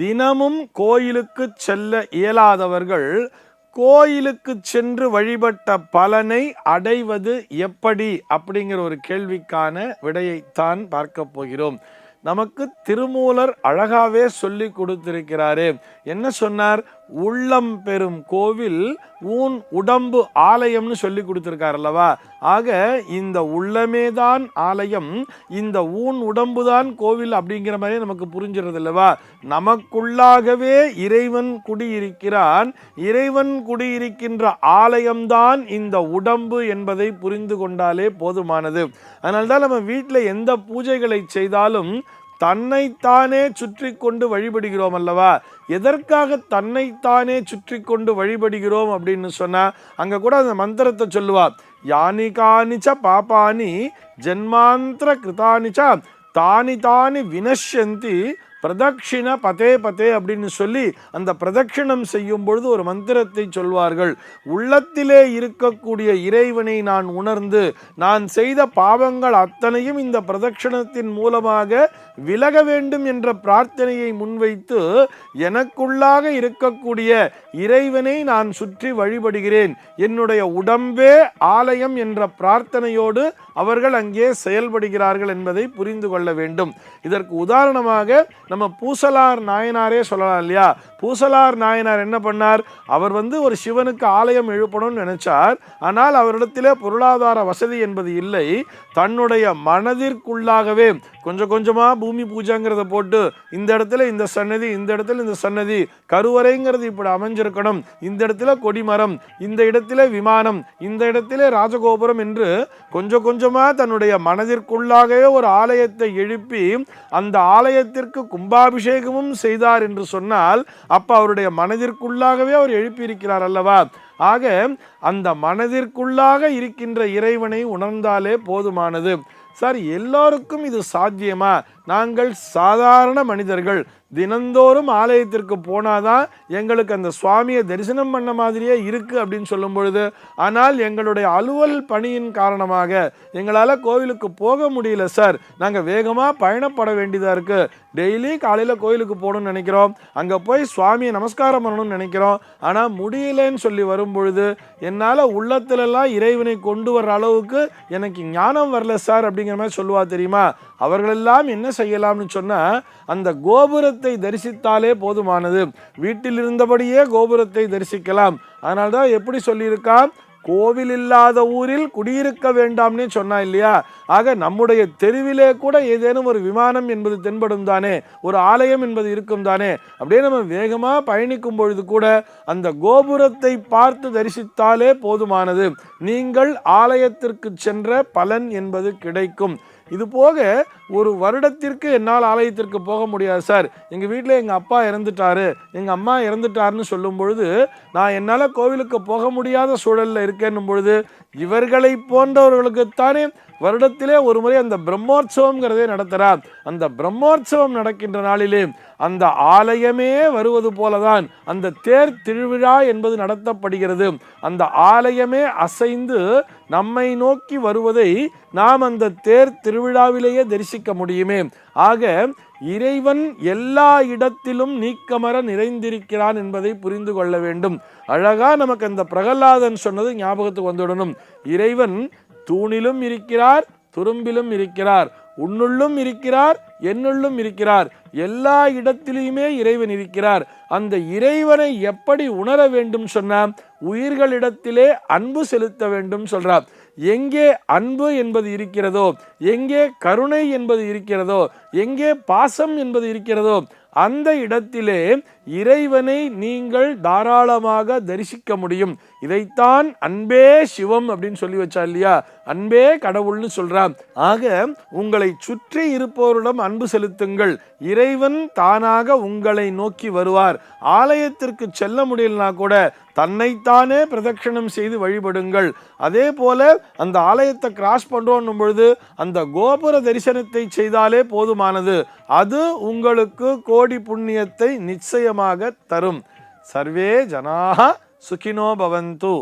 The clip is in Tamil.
தினமும் கோயிலுக்கு செல்ல இயலாதவர்கள் கோயிலுக்கு சென்று வழிபட்ட பலனை அடைவது எப்படி அப்படிங்கிற ஒரு கேள்விக்கான விடையைத்தான் பார்க்க போகிறோம். நமக்கு திருமூலர் அழகாவே சொல்லி கொடுத்திருக்கிறாரு. என்ன சொன்னார்? உள்ளம் பெறும் கோவில் ஊன் உடம்பு ஆலயம்னு சொல்லி கொடுத்துருக்கார் அல்லவா? ஆக இந்த உள்ளமே தான் ஆலயம் இந்த ஊன் உடம்பு தான் கோவில் அப்படிங்கிற மாதிரி நமக்கு புரிஞ்சிருது அல்லவா? நமக்குள்ளாகவே இறைவன் குடியிருக்கிறான். இறைவன் குடியிருக்கின்ற ஆலயம்தான் இந்த உடம்பு என்பதை புரிந்து கொண்டாலே போதுமானது. அதனால்தான் நம்ம வீட்டில் எந்த பூஜைகளை செய்தாலும் தன்னைத்தானே சுற்றி கொண்டு வழிபடுகிறோம் அல்லவா? எதற்காக தன்னைத்தானே சுற்றி கொண்டு வழிபடுகிறோம் அப்படின்னு சொன்னால் அங்கே கூட அந்த மந்திரத்தை சொல்லுவா யானி காணிச்ச பாப்பானி ஜென்மாந்திர கிருதானிச்சா தானி தானி வினஷ்யந்தி பிரதக்ஷிண பதே பதே அப்படின்னு சொல்லி அந்த பிரதட்சிணம் செய்யும் பொழுது ஒரு மந்திரத்தை சொல்வார்கள். உள்ளத்திலே இருக்கக்கூடிய இறைவனை நான் உணர்ந்து நான் செய்த பாவங்கள் அத்தனையும் இந்த பிரதட்சிணத்தின் மூலமாக விலக வேண்டும் என்ற பிரார்த்தனையை முன்வைத்து எனக்குள்ளாக இருக்கக்கூடிய இறைவனை நான் சுற்றி வழிபடுகிறேன். என்னுடைய உடம்பே ஆலயம் என்ற பிரார்த்தனையோடு அவர்கள் அங்கே செயல்படுகிறார்கள் என்பதை புரிந்து கொள்ள வேண்டும். இதற்கு உதாரணமாக நம்ம பூசலார் நாயனாரே சொல்லலாம் இல்லையா? பூசலார் நாயனார் என்ன பண்ணார்? அவர் வந்து ஒரு சிவனுக்கு ஆலயம் எழுப்பணும்னு நினைச்சார். ஆனால் அவரிடத்திலே பொருளாதார வசதி என்பது இல்லை. தன்னுடைய மனதிற்குள்ளாகவே கொஞ்சம் கொஞ்சமாக பூமி பூஜைங்கிறத போட்டு இந்த இடத்துல இந்த சன்னதி இந்த இடத்துல இந்த சன்னதி கருவறைங்கிறது இப்படி அமைஞ்சிருக்கணும். இந்த இடத்துல கொடிமரம் இந்த இடத்துல விமானம் இந்த இடத்துல ராஜகோபுரம் என்று கொஞ்சம் கொஞ்சமாக தன்னுடைய மனதிற்குள்ளாகவே ஒரு ஆலயத்தை எழுப்பி அந்த ஆலயத்திற்கு கும்பாபிஷேகமும் செய்தார் என்று சொன்னால் அப்போ அவருடைய மனதிற்குள்ளாகவே அவர் எழுப்பியிருக்கிறார் அல்லவா? ஆக அந்த மனதிற்குள்ளாக இருக்கின்ற இறைவனை உணர்ந்தாலே போதுமானது. சார் எல்லோருக்கும் இது சாத்தியமா? நாங்கள் சாதாரண மனிதர்கள் தினந்தோறும் ஆலயத்திற்கு போனாதான் எங்களுக்கு அந்த சுவாமியை தரிசனம் பண்ண மாதிரியே இருக்குது அப்படின்னு சொல்லும் பொழுது ஆனால் எங்களுடைய அலுவல் பணியின் காரணமாக எங்களால் கோவிலுக்கு போக முடியல சார். நாங்கள் வேகமாக பயணப்பட வேண்டியதாக இருக்குது டெய்லி காலையில் கோயிலுக்கு போகணும்னு நினைக்கிறோம். அங்கே போய் சுவாமியை நமஸ்காரம் பண்ணணும்னு நினைக்கிறோம். ஆனால் முடியலன்னு சொல்லி வரும் பொழுது என்னால் உள்ளத்திலெல்லாம் இறைவனை கொண்டு வர்ற அளவுக்கு எனக்கு ஞானம் வரல சார் அப்படிங்கிற மாதிரி சொல்லுவா தெரியுமா? அவர்களெல்லாம் என்ன செய்யலாம்னு சொன்னால் அந்த கோபுரத்தை தரிசித்தாலே போதுமானது. வீட்டில் இருந்தபடியே கோபுரத்தை தரிசிக்கலாம். அதனால்தான் எப்படி சொல்லியிருக்கான் கோவில் இல்லாத ஊரில் குடியிருக்க வேண்டாம்னே சொன்னா இல்லையா? ஆக நம்முடைய தெருவிலே கூட ஏதேனும் ஒரு விமானம் என்பது தென்படும் தானே? ஒரு ஆலயம் என்பது இருக்கும் தானே? அப்படியே நம்ம வேகமாக பயணிக்கும் பொழுது கூட அந்த கோபுரத்தை பார்த்து தரிசித்தாலே போதுமானது. நீங்கள் ஆலயத்திற்கு சென்ற பலன் என்பது கிடைக்கும். இது போக ஒரு வருடத்திற்கு என்னால் ஆலயத்திற்கு போக முடியாது சார். எங்கள் வீட்டில் எங்கள் அப்பா இறந்துட்டாரு. எங்கள் அம்மா இறந்துட்டாருன்னு சொல்லும் பொழுது நான் என்னால் கோவிலுக்கு போக முடியாத சூழலில் இருக்கேன்னும் பொழுது இவர்களை போன்றவர்களுக்குத்தானே வருடத்திலே ஒரு முறை அந்த பிரம்மோற்சவம்ங்கிறதே நடத்துகிறார் அந்த பிரம்மோற்சவம் நடக்கின்ற நாளிலே அந்த ஆலயமே வருவது போலதான் அந்த தேர் திருவிழா என்பது நடத்தப்படுகிறது. அந்த ஆலயமே அசைந்து நம்மை நோக்கி வருவதை நாம் அந்த தேர் திருவிழாவிலேயே தரிசிக்க முடியுமே. ஆக இறைவன் எல்லா இடத்திலும் நீக்கமர நிறைந்திருக்கிறான் என்பதை புரிந்து கொள்ள வேண்டும். அழகா நமக்கு அந்த பிரகலாதன் சொன்னது ஞாபகத்துக்கு வந்துவிடணும் இறைவன் தூணிலும் இருக்கிறார் துரும்பிலும் இருக்கிறார். உன்னுள்ளும் இருக்கிறார் என்னுள்ளும் இருக்கிறார். எல்லா இடத்திலையுமே இறைவன் இருக்கிறார். அந்த இறைவனை எப்படி உணர வேண்டும் சொன்னா உயிர்களிடத்திலே அன்பு செலுத்த வேண்டும் சொல்றார் எங்கே அன்பு என்பது இருக்கிறதோ எங்கே கருணை என்பது இருக்கிறதோ எங்கே பாசம் என்பது இருக்கிறதோ அந்த இடத்திலே இறைவனை நீங்கள் தாராளமாக தரிசிக்க முடியும். இதைத்தான் அன்பே சிவம் அப்படின்னு சொல்லி வச்சா இல்லையா? அன்பே கடவுள்னு சொல்றான். ஆக உங்களை சுற்றி இருப்பவரிடம் அன்பு செலுத்துங்கள். இறைவன் தானாக உங்களை நோக்கி வருவார். ஆலயத்திற்கு செல்ல முடியலனா கூட தன்னைத்தானே பிரதட்சணம் செய்து வழிபடுங்கள். அதே போல அந்த ஆலயத்தை கிராஸ் பண்றோம் பொழுது அந்த கோபுர தரிசனத்தை செய்தாலே போதுமானது. அது உங்களுக்கு கோடி புண்ணியத்தை நிச்சயமாக தரும். சர்வே ஜனாக சுகினோ பவந்து.